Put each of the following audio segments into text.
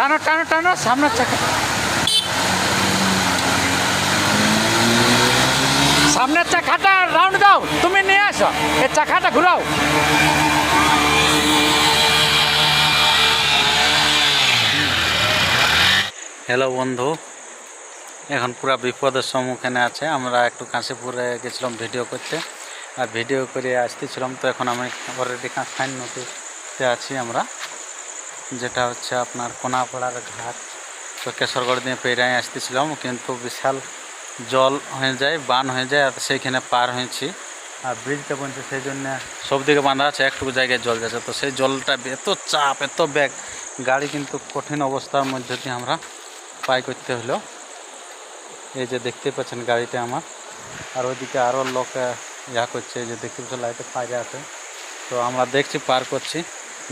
টানো টানো টানো, সামনের চাকা। সামনের চাকাটা রাউন্ড দাও, তুমি নিয়ে আসো এই চাকাটা ঘুরাও। হ্যালো বন্ধু। এখন পুরো বিপদের সম্মুখীনে আছে। আমরা একটু কাশীপুরে গেছিলাম ভিডিও করতে। আর ভিডিও করে আসতেছিলাম, তো এখন আমি অলরেডি কাঁসাইন নদীতে আছি আমরা। যেটা হচ্ছে আপনার কোনাপাড়ার ঘাট। তো কেশরগড় দিয়ে পেরিয়ে আসতেছিলাম, কিন্তু বিশাল জল হয়ে যায়, বান হয়ে যায়, আর সেইখানে পার হয়েছি। আর ব্রিজটা বলছে সেই জন্য সব দিকে বাঁধা আছে, একটুকু জায়গায় জল যাচ্ছে তো সেই জলটা এত চাপ, এত ব্যাগ, গাড়ি কিন্তু কঠিন অবস্থার মধ্যে দিয়ে আমরা পাই করতে হলো। এই যে দেখতে পাচ্ছেন গাড়িটা আমার। আর ওইদিকে আরও লোক ইয়া করছে যে দেখতে পাচ্ছেন লাইটে পাইরে আছে। তো আমরা দেখছি, পার করছি।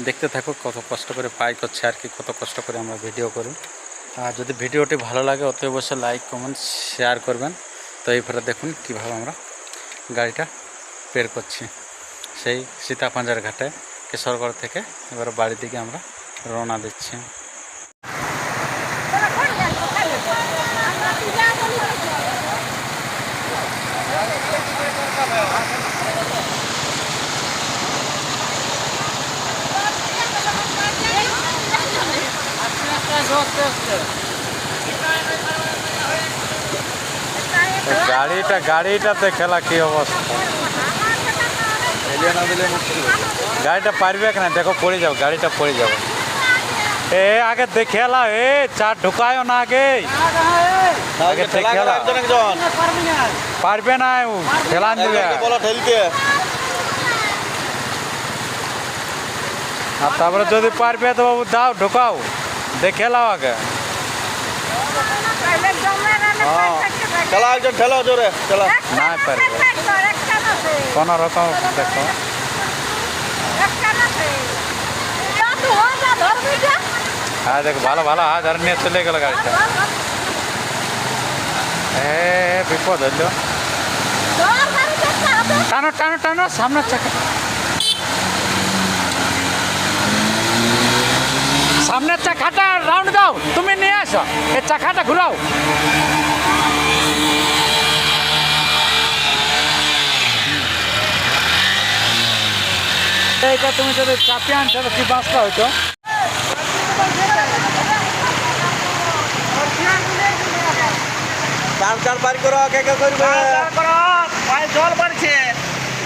দেখতে থাকো কত কষ্ট করে পাই করছে আর কি কত কষ্ট করে আমরা ভিডিও করি। আর যদি ভিডিওটি ভালো লাগে অতি অবশ্যই লাইক কমেন্ট শেয়ার করবেন। তো এইভাবে দেখুন কীভাবে আমরা গাড়িটা বের করছি। সেই সীতাপাঞ্জার ঘাটে, কেশরগড় থেকে এবার বাড়ির দিকে আমরা রওনা দিচ্ছি। গাড়িটা গাড়িটাতে খেলা কি অবস্থা? গাড়িটা পারবে না দেখো পড়ে যাও গাড়িটা পড়ে যাবে। এ আগে দেখে এলা এ চার ঢুকায়ও না আগে। আগে দেখে এলা পারবে না ও ঠেলান দিবে আর তারপরে যদি পারবে তো বাবু দাও ঢুকাও। দেখে এলাও আগে। খেলা একজন ঠেলো জোরে খেলা। না পারবে কোনো রকম দেখো। হ্যাঁ দেখো ভালো ভালো হাত ধরে নিয়ে চলে গেল গাড়িটা। এ বিপদ হইল। টানো টানো টানো সামনের চাকা। সামনের চাকাটা রাউন্ড দাও তুমি নিয়ে আসো। এই চাকাটা ঘুরাও। এইটা তুমি যদি চাপিয়ে আনছো কি বাঁচটা চার চার পার করো কে কে করবে? জল বাড়ছে।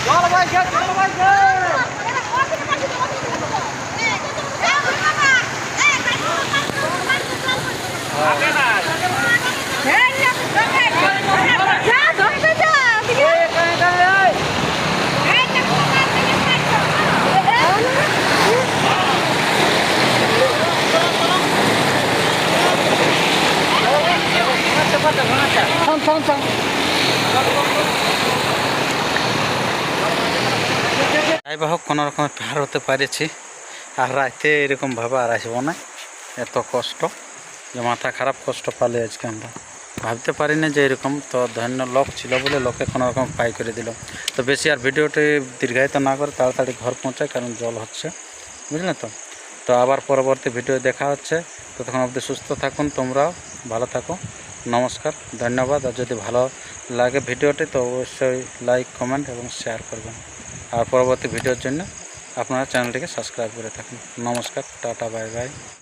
জল বাড়ছে জল বাড়ছে। বা হোক, কোনো রকম পার হতে পেরেছি। আর রাতে এরকমভাবে আর আসব না। এত কষ্ট, যে মাথা খারাপ কষ্ট পালে আজকে আমরা। ভাবতে পারি না যে এরকম তো ধন্য লোক ছিল বলে লোকে কোনো রকম পাই করে দিল। তো বেশি আর ভিডিওটি দীর্ঘায়িত না করে তাড়াতাড়ি ঘর পৌঁছায়, কারণ জল হচ্ছে। বুঝলে তো? তো আবার পরবর্তী ভিডিও দেখা হচ্ছে। ততক্ষণ অবধি সুস্থ থাকুন, তোমরাও ভালো থাকো। নমস্কার, ধন্যবাদ। আর যদি ভালো লাগে ভিডিওটি, তো অবশ্যই লাইক, কমেন্ট এবং শেয়ার করবেন। আর পরবর্তী ভিডিওর জন্য আপনারা চ্যানেলটিকে সাবস্ক্রাইব করে থাকুন। নমস্কার, টাটা, বাই বাই।